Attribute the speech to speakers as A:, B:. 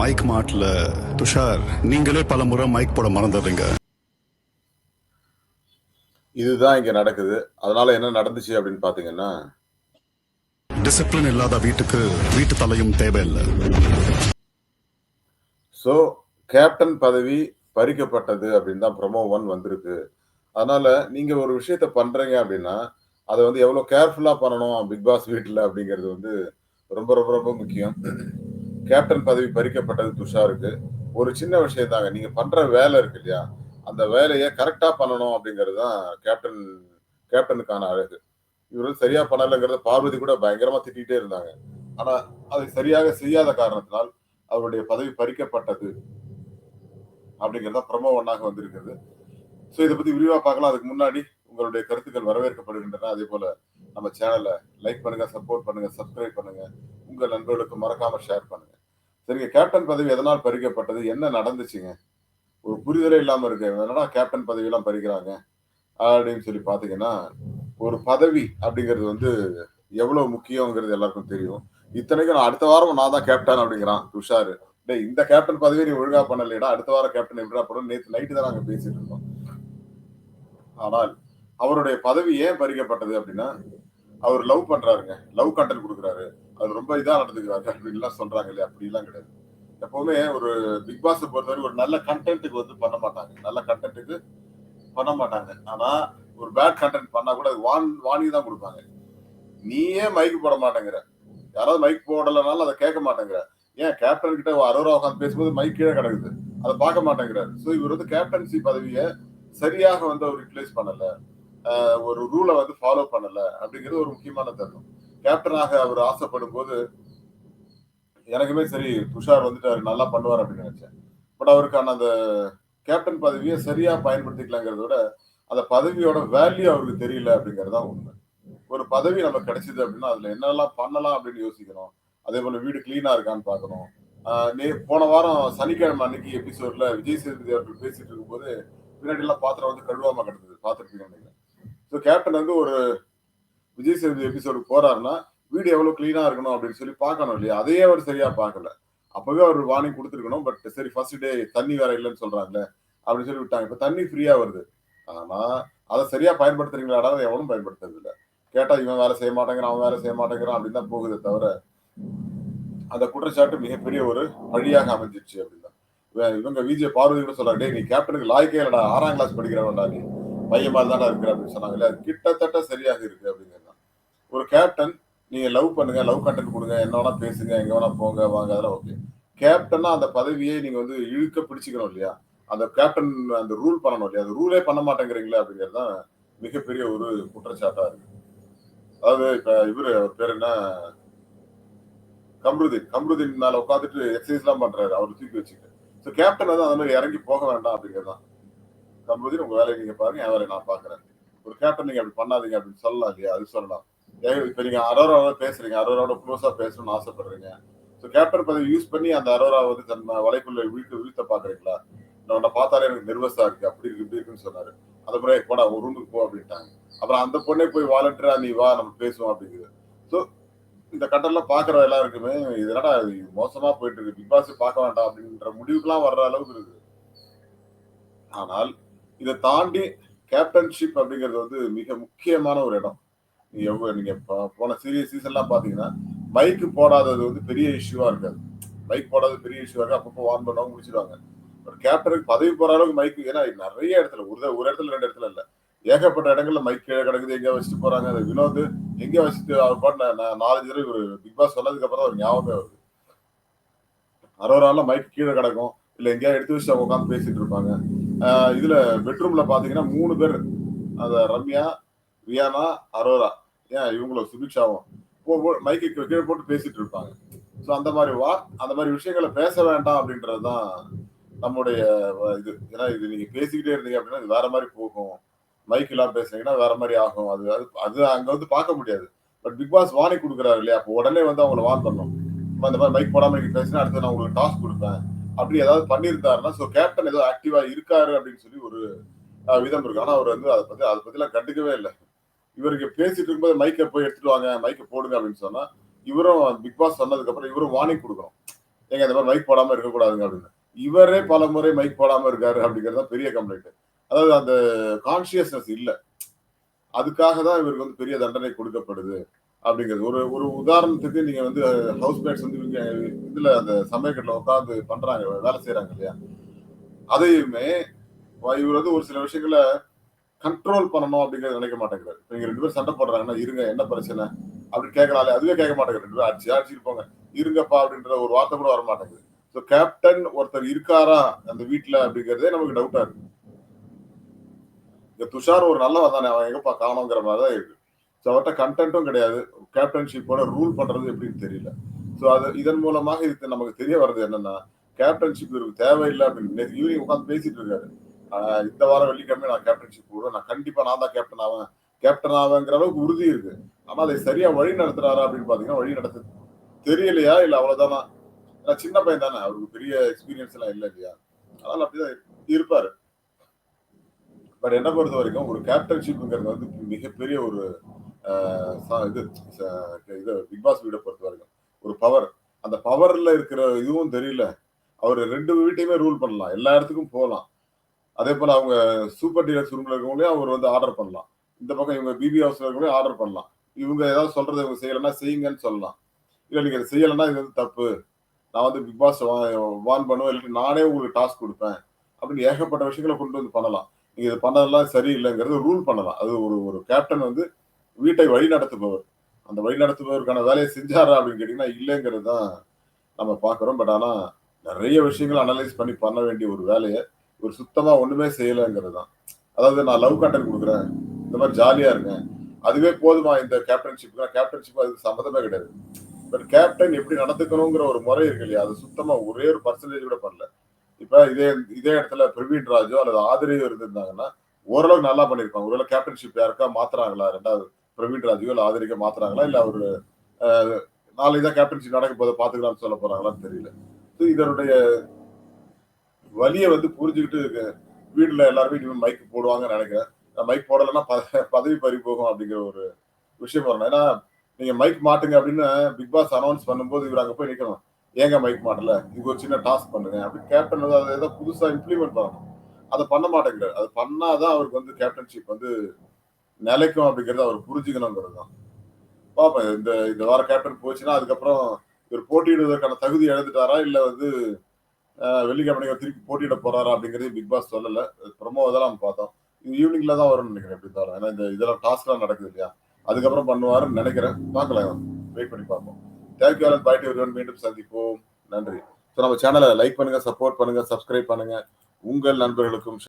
A: Mic மாட்ல Tushar நீங்களே பல முறை மைக் போட மறந்துடுறீங்க.
B: இதுதான் இங்க நடக்குது. அதனால என்ன நடந்துச்சு அப்படின்னு பாத்தீங்கன்னா
A: டிசிப்ளின் இல்லாத வீட்டுக்கு வீட்டு தலையும் தேவையில்லை.
B: ஸோ கேப்டன் பதவி பறிக்கப்பட்டது அப்படின்னு தான் ப்ரொமோ ஒன் வந்திருக்கு. அதனால நீங்க ஒரு விஷயத்த பண்றீங்க அப்படின்னா அதை வந்து எவ்வளவு கேர்ஃபுல்லா பண்ணணும் பிக் பாஸ் வீட்டில் அப்படிங்கிறது வந்து ரொம்ப ரொம்ப ரொம்ப முக்கியம். கேப்டன் பதவி பறிக்கப்பட்டது துஷாருக்கு. ஒரு சின்ன விஷயம் தாங்க நீங்க பண்ற வேலை இருக்கு இல்லையா? அந்த வேலையை கரெக்டா பண்ணணும் அப்படிங்கிறது தான் கேப்டன் கேப்டனுக்கான அழகு. இவர் சரியா பண்ணலைங்கிறத பார்வதி கூட பயங்கரமா திட்டிகிட்டே இருந்தாங்க. ஆனா அதை சரியாக செய்யாத காரணத்தினால் அவருடைய பதவி பறிக்கப்பட்டது அப்படிங்கிறத பிரமோ ஒன்னாக வந்திருக்கிறது. ஸோ இதை பத்தி விரிவா பார்க்கலாம். அதுக்கு முன்னாடி உங்களுடைய கருத்துக்கள் வரவேற்கப்படுகின்றன. அதே போல நம்ம சேனலை லைக் பண்ணுங்க சப்போர்ட் பண்ணுங்க சப்ஸ்கிரைப் பண்ணுங்க. உங்கள் நண்பர்களுக்கு மறக்காம ஷேர் பண்ணுங்க. சரிங்க கேப்டன் பதவி எதனால் பறிக்கப்பட்டது? என்ன நடந்துச்சுங்க? ஒரு புரிதலே இல்லாமல் இருக்கு. என்னடா கேப்டன் பதவியெல்லாம் பறிக்கிறாங்க? அப்படின்னு சொல்லி பார்த்தீங்கன்னா ஒரு பதவி அப்படிங்கிறது வந்து எவ்வளோ முக்கியங்கிறது எல்லாருக்கும் தெரியும். இத்தனைக்கும் நான் அடுத்த வாரம் நான் தான் கேப்டன் அப்படிங்கிறான் துஷார். டேய் இந்த கேப்டன் பதவியை நீ ஒழுங்கா பண்ணலைடா அடுத்த வாரம் கேப்டன் எப்படா போடும் நேற்று நைட்டு தான் நாங்கள் பேசிட்டு இருந்தோம். ஆனால் அவருடைய பதவி ஏன் பறிக்கப்பட்டது அப்படின்னா அவர் லவ் பண்றாருங்க. லவ் கண்டென்ட் கொடுக்குறாரு. அது ரொம்ப இதா நடந்துக்கிறாரு அப்படின்லாம் சொல்றாங்க இல்லையா? அப்படிலாம் கிடையாது. எப்பவுமே ஒரு பிக் பாஸ் பொறுத்தவரை ஒரு நல்ல கண்டென்ட்டுக்கு வந்து பண்ண மாட்டாங்க. நல்ல கண்டென்ட்டுக்கு பண்ண மாட்டாங்க. ஆனா ஒரு பேட் கண்டென்ட் பண்ணா கூட அது வான் வாணி தான் கொடுப்பாங்க. நீயே மைக் போட மாட்டேங்கிற. யாராவது மைக் போடலைனாலும் அதை கேட்க மாட்டேங்கிற. ஏன்? கேப்டன் கிட்ட அரோரா உட்காந்து பேசும்போது மைக் கீழே கிடக்குது. அதை பார்க்க மாட்டேங்கிறாரு ஸோ இவர் வந்து கேப்டன்சி பதவியை சரியாக வந்து அவர் ரிப்ளேஸ் பண்ணல. ஒரு ரூலை வந்து ஃபாலோ பண்ணல. அப்படிங்கிறது ஒரு முக்கியமான தருணம். கேப்டனாக அவர் ஆசைப்படும் போது எனக்குமே சரி துஷார் வந்துட்டு நல்லா பண்ணுவார் அப்படின்னு நினைச்சேன். பட் அவருக்கான அந்த கேப்டன் பதவியை சரியா பயன்படுத்திக்கலாங்கிறத விட அந்த பதவியோட வேல்யூ அவருக்கு தெரியல அப்படிங்கிறது தான் உண்மை. ஒரு பதவி நமக்கு கிடைச்சது அப்படின்னா அதுல என்னெல்லாம் பண்ணலாம் அப்படின்னு யோசிக்கணும் அதே போல வீடு கிளீனா இருக்கான்னு பாக்கணும் நே போன வாரம் சனிக்கிழமை அன்னைக்கு எபிசோட்ல விஜய் சேதுபதி அவர்கள் பேசிட்டு இருக்கும்போது பின்னாடி எல்லாம் பாத்திரம் வந்து கழுவாம கிடந்தது பார்த்துருப்பீங்க நினைக்கிறேன். ஸோ கேப்டன் வந்து ஒரு விஜய் சேதுபதி எபிசோடு போறாருன்னா வீடு எவ்வளவு கிளீனா இருக்கணும் அப்படின்னு சொல்லி பார்க்கணும் இல்லையா? அதையே அவர் சரியா பார்க்கல. அப்பவே அவர் வார்னிங் கொடுத்துருக்கணும் பட் சரி ஃபர்ஸ்ட் டே தண்ணி வேற இல்லைன்னு சொல்றாங்களே அப்படின்னு சொல்லி விட்டாங்க. இப்ப தண்ணி ஃப்ரீயா வருது. ஆனா அதை சரியா பயன்படுத்துறீங்களாடா அதை எவனும் பயன்படுத்துறது இல்ல. கேட்டா இவன் வேலை செய்ய மாட்டேங்கிறான் அவன் வேலை செய்ய மாட்டேங்கிறான் அப்படின்னு தான் போகுதே தவிர அந்த குற்றச்சாட்டு மிகப்பெரிய ஒரு வழியாக அமைஞ்சிருச்சு அப்படின்னா இவங்க விஜய் பார்வதி கூட சொல்றாங்க டே நீ கேப்டனுக்கு லாய்க்கே இல்லடா ஆறாம் கிளாஸ் படிக்கிறவன்டா நீ. பையன் மாதிரி தானே இருக்கிற அப்படின்னு சொன்னாங்க. இல்ல அது கிட்டத்தட்ட சரியாக இருக்கு அப்படிங்கிற ஒரு கேப்டன் நீங்க லவ் பண்ணுங்க லவ் கண்டென்ட் கொடுங்க என்ன வேணா பேசுங்க எங்க வேணா போங்க வாங்க அதெல்லாம் ஓகே கேப்டனா அந்த பதவியை நீங்க வந்து இழுக்க பிடிச்சிக்கணும் இல்லையா? அந்த கேப்டன் அந்த ரூல் பண்ணணும் இல்லையா? அந்த ரூலே பண்ண மாட்டேங்கிறீங்களே அப்படிங்கிறது தான் மிகப்பெரிய ஒரு குற்றச்சாட்டா இருக்கு. அதாவது இப்ப இவரு பேர் என்ன? கம்ருதீன். கம்ருதீன் மேல உட்காந்துட்டு எக்ஸசைஸ் எல்லாம் பண்றாரு. அவர் தூக்கி வச்சுட்டு ஸோ கேப்டன் வந்து அந்த மாதிரி இறங்கி போக வேண்டாம் அப்படிங்கிறது தான். கம்ருதீன் உங்க வேலையை நீங்க பாருங்க என் வேலையை நான் பாக்குறேன் ஒரு கேப்டன் நீங்க அப்படி பண்ணாதீங்க அப்படின்னு சொல்லலாம் இல்லையா? அது சொல்லலாம். இப்ப நீங்க அரோராவோட பேசுறீங்க. அரோராவோட க்ளோஸா பேசணும்னு ஆசைப்படுறீங்க. ஸோ கேப்டன் பதவி யூஸ் பண்ணி அந்த அரோரா வந்து தன் வலைக்குள்ள வீழ்த்து வீழ்த்த பாக்குறீங்களா நான் உன்னை பார்த்தாலே எனக்கு நெர்வஸா இருக்கு. அப்படி இருக்கு இப்படி இருக்குன்னு சொன்னாரு. அந்த முறை போடா ஒரு ரூமுக்கு போ அப்படின்ட்டாங்க. அப்புறம் அந்த பொண்ணே போய் வாலண்டியரா நீ வா நம்ம பேசுவோம் அப்படிங்குது. ஸோ இந்த கட்டெல்லாம் பாக்குற எல்லாருக்குமே இது மோசமா போயிட்டு இருக்கு. பிக் பாஸ் பார்க்க வேண்டாம் அப்படின்ற முடிவுக்குலாம் வர்ற அளவுக்கு இருக்கு ஆனால் இதை தாண்டி கேப்டன்ஷிப் அப்படிங்கிறது வந்து மிக முக்கியமான ஒரு இடம். நீங்க எவ்வளோ நீங்கள் போன சீரியஸ் சீசன்லாம் பார்த்தீங்கன்னா மைக்கு போடாதது வந்து பெரிய இஷ்யூவாக இருக்காது. மைக் போடாத பெரிய இஷ்யூவாக இருக்குது. அப்பப்போ வார்ன் பண்ணவங்க முடிச்சிருவாங்க. ஒரு கேப்டனுக்கு பதவி போகிற அளவுக்கு மைக்கு ஏன்னா நிறைய இடத்துல ஒரு ஒரு இடத்துல ரெண்டு இடத்துல இல்லை. ஏகப்பட்ட இடங்கள்ல மைக் கீழே கிடக்குது எங்கேயா வச்சுட்டு போகிறாங்க அந்த வினோத் எங்கேயா வச்சுட்டு அவர் பாட்டு நான் நாலஞ்சு தடவை ஒரு பிக் பாஸ் சொன்னதுக்கு அப்புறம் ஒரு ஞாபகமே வருது. அரோரால மைக் கீழே கிடக்கும். இல்லை எங்கேயா எடுத்து வச்சு அவங்க உட்காந்து பேசிட்டு இருப்பாங்க. இதில் பெட்ரூமில் பார்த்தீங்கன்னா மூணு பேர். அந்த ரம்யா ரியானா அரோரா. ஏன் இவங்களும் சுபிக்ஷாவும்? மைக்கு கீழே போட்டு பேசிட்டு இருப்பாங்க. ஸோ அந்த மாதிரி வா அந்த மாதிரி விஷயங்களை பேச வேண்டாம் அப்படின்றது தான் நம்முடைய இது. ஏன்னா இது நீங்க பேசிக்கிட்டே இருந்தீங்க அப்படின்னா இது வேற மாதிரி போகும். மைக் எல்லாம் பேசுனீங்கன்னா வேற மாதிரி ஆகும். அது அது அது அங்க வந்து பார்க்க முடியாது. பட் பிக் பாஸ் வாணி கொடுக்குறாரு இல்லையா? அப்போ உடனே வந்து அவங்கள வான் பண்ணணும். அம்மா, இந்த மாதிரி மைக் போடாம நீங்க பேசினா அடுத்து நான் உங்களுக்கு டாஸ்க் கொடுப்பேன். அப்படி ஏதாவது பண்ணியிருந்தாருன்னா ஸோ கேப்டன் ஏதோ ஆக்டிவா இருக்காரு அப்படின்னு சொல்லி ஒரு விதம் இருக்கு. ஆனா அவர் வந்து அதை பத்தி அதை பத்திலாம் கண்டுக்கவே இல்லை. இவருக்கு பேசிட்டு இருக்கும்போது மைக்கை போய் எடுத்துட்டு வாங்க மைக்கை போடுங்க அப்படின்னு சொன்னா இவரும் பிக் பாஸ் சொன்னதுக்கு அப்புறம் இவரும் வார்னிங் கொடுக்கணும். எங்க இந்த மாதிரி மைக் போடாம இருக்கக்கூடாதுங்க அப்படின்னு. இவரே பல முறை மைக் போடாம இருக்காரு அப்படிங்கிறது தான் பெரிய கம்ப்ளைண்ட் அதாவது அந்த கான்சியஸ்னஸ் இல்லை. அதுக்காக தான் இவருக்கு வந்து பெரிய தண்டனை கொடுக்கப்படுது அப்படிங்கிறது. ஒரு ஒரு உதாரணத்துக்கு நீங்க வந்து ஹவுஸ் மேட்ஸ் வந்து இவங்க இதுல அந்த சமயக்கட்டில் உட்காந்து பண்றாங்க வேலை செய்யறாங்க இல்லையா? அதையுமே இவர் வந்து ஒரு சில விஷயங்களை கண்ட்ரோல் பண்ணணும் அப்படிங்கறது நினைக்க மாட்டேங்கிறாரு. இப்ப நீங்க ரெண்டு பேரும் சண்டை போடுறாங்கன்னா இருங்க என்ன பிரச்சனை? அப்படின்னு கேட்கறாலே அதுவே கேட்க மாட்டேங்குது ரெண்டு பேரும் அடிச்சு அடிச்சுட்டு போங்க இருங்கப்பா அப்படின்ற ஒரு வார்த்தை கூட வர மாட்டேங்குது. ஸோ கேப்டன் ஒருத்தர் இருக்காரா அந்த வீட்ல அப்படிங்கறதே நமக்கு டவுட்டா இருக்கு. இந்த துஷார் ஒரு நல்லவன் தானே அவன் எங்கப்பா காணோங்கிற மாதிரி தான் இருக்கு. ஸோ அவர்கிட்ட கண்டென்ட்டும் கிடையாது. கேப்டன்ஷிப்போட ரூல் பண்றது எப்படின்னு தெரியல. ஸோ அது இதன் மூலமாக இது நமக்கு தெரிய வர்றது என்னன்னா கேப்டன்ஷிப் இவருக்கு தேவையில்லை அப்படின்னு. ஈவினிங் உட்காந்து பேசிட்டு இருக்காரு. இந்த வாரம் வெள்ளிக்கிழமை நான் கேப்டன்ஷிப் போடுவேன். நான் கண்டிப்பா நான் தான் கேப்டன் ஆவேன். கேப்டன் ஆவேங்கிற அளவுக்கு உறுதி இருக்கு. ஆனா அதை சரியா வழி நடத்துறாரா அப்படின்னு பாத்தீங்கன்னா வழி நடத்த தெரியலையா? இல்ல அவ்வளவுதானா? ஏன்னா சின்ன பையன் தானே. அவருக்கு பெரிய எக்ஸ்பீரியன்ஸ் எல்லாம் இல்லை இல்லையா? அதனால அப்படிதான் இருப்பாரு. பட் என்ன பொறுத்த வரைக்கும் ஒரு கேப்டன்ஷிப்ங்கிறது வந்து மிகப்பெரிய ஒரு ஆஹ் இது இது பிக் பாஸ் வீடை பொறுத்த வரைக்கும். ஒரு பவர் அந்த பவர்ல இருக்கிற இதுவும் தெரியல. அவர் ரெண்டு வீட்டையுமே ரூல் பண்ணலாம். எல்லா இடத்துக்கும் போகலாம். அதே போல அவங்க சூப்பர் டீலர்ஸ் ரூம்ல இருக்கவங்களையும் அவர் வந்து ஆர்டர் பண்ணலாம். இந்த பக்கம் இவங்க பிபி ஹவுஸ்ல இருக்கவங்களையும் ஆர்டர் பண்ணலாம். இவங்க ஏதாவது சொல்கிறது இவங்க செய்யலைன்னா செய்யுங்கன்னு சொல்லலாம். இல்லை நீங்க இதை செய்யலைன்னா இது வந்து தப்பு. நான் வந்து பிக் பாஸ் வான் பண்ணுவேன் இல்லாட்டி நானே உங்களுக்கு டாஸ்க் கொடுப்பேன். அப்படின்னு ஏகப்பட்ட விஷயங்களை கொண்டு வந்து பண்ணலாம். நீங்க இது பண்ணதெல்லாம் சரியில்லைங்கிறது ரூல் பண்ணலாம். அது ஒரு ஒரு கேப்டன் வந்து வீட்டை வழி நடத்துபவர். அந்த வழி நடத்துபவருக்கான வேலையை செஞ்சாரா அப்படின்னு கேட்டீங்கன்னா இல்லைங்கிறது தான் நம்ம பார்க்குறோம். பட் ஆனால் நிறைய விஷயங்கள் அனலைஸ் பண்ணி பண்ண வேண்டிய ஒரு வேலையை ஒரு சுத்தமா ஒண்ணுமே செய்யலைங்கிறது தான். அதாவது நான் லவ் கண்டென்ட் கொடுக்குறேன். இந்த மாதிரி ஜாலியா இருக்கேன். அதுவே போதுமா இந்த கேப்டன்ஷிப் கேப்டன்ஷிப் அதுக்கு சம்மந்தமே கிடையாது. பட் கேப்டன் எப்படி நடந்துக்கணுங்கிற ஒரு முறை இருக்கு இல்லையா? அது சுத்தமா ஒரே ஒரு பர்சன்டேஜ் கூட பண்ணல. இப்ப இதே இதே இடத்துல பிரவீன் ராஜோ அல்லது ஆதிரியோ இருந்திருந்தாங்கன்னா ஓரளவுக்கு நல்லா பண்ணிருப்பாங்க ஒருவேளை கேப்டன்ஷிப் யாருக்கா மாத்துறாங்களா? ரெண்டாவது பிரவீன் ராஜோ இல்ல ஆதிரிக்க மாத்துறாங்களா? இல்ல அவரு அஹ், நாளைக்கு தான் கேப்டன்ஷிப் நடக்க போதை பாத்துக்கலாம்னு சொல்ல போறாங்களான்னு தெரியல. இதனுடைய வலியை வந்து புரிஞ்சுக்கிட்டு இருக்கேன் வீட்டில் எல்லாருமே இனிமேல் மைக் போடுவாங்கன்னு நினைக்கிறேன். மைக் போடலைன்னா பதவி பறி போகும் அப்படிங்கிற ஒரு விஷயம் வரணும். ஏன்னா நீங்கள் மைக் மாட்டுங்க அப்படின்னு பிக் பாஸ் அனௌன்ஸ் பண்ணும்போது இவர் அங்கே போய் நிற்கணும் ஏங்க மைக் மாட்டல? இது ஒரு சின்ன டாஸ்க் பண்ணுங்க. அப்படின்னு கேப்டன் வந்து அதை ஏதோ புதுசாக இம்ப்ளிமெண்ட் பண்ணணும். அதை பண்ண மாட்டேங்கிறார். அது பண்ணாதான் அவருக்கு வந்து கேப்டன்ஷிப் வந்து நிலைக்கும் அப்படிங்கிறத அவர் புரிஞ்சுக்கணுங்கிறது தான். பார்ப்பேன் இந்த இந்த வாரம் கேப்டன் போச்சுன்னா அதுக்கப்புறம் இவர் போட்டியிடுவதற்கான தகுதி இழந்துட்டாரா? இல்லை வந்து வெள்ளிக்கிழமை திருப்பி போட்டியிட போறாரா அப்படிங்கறது பிக் பாஸ் சொல்லல. ப்ரொமோ இதெல்லாம் நம்ம பார்த்தோம். இது ஈவினிங்ல தான் வரும்னு நினைக்கிறேன் எப்படி தவிர ஏன்னா இந்த இதெல்லாம் டாஸ்க்லாம் நடக்குது இல்லையா? அதுக்கப்புறம் பண்ணுவாருன்னு நினைக்கிறேன். பார்க்கலாம் வெயிட் பண்ணி பார்ப்போம். தேங்க்யூ ஆலன் பாய்ட்டு ஒருவன் மீண்டும் சந்திப்போம். நன்றி. ஸோ நம்ம சேனலை லைக் பண்ணுங்க சப்போர்ட் பண்ணுங்க சப்ஸ்கிரைப் பண்ணுங்க. உங்கள் நண்பர்களுக்கும்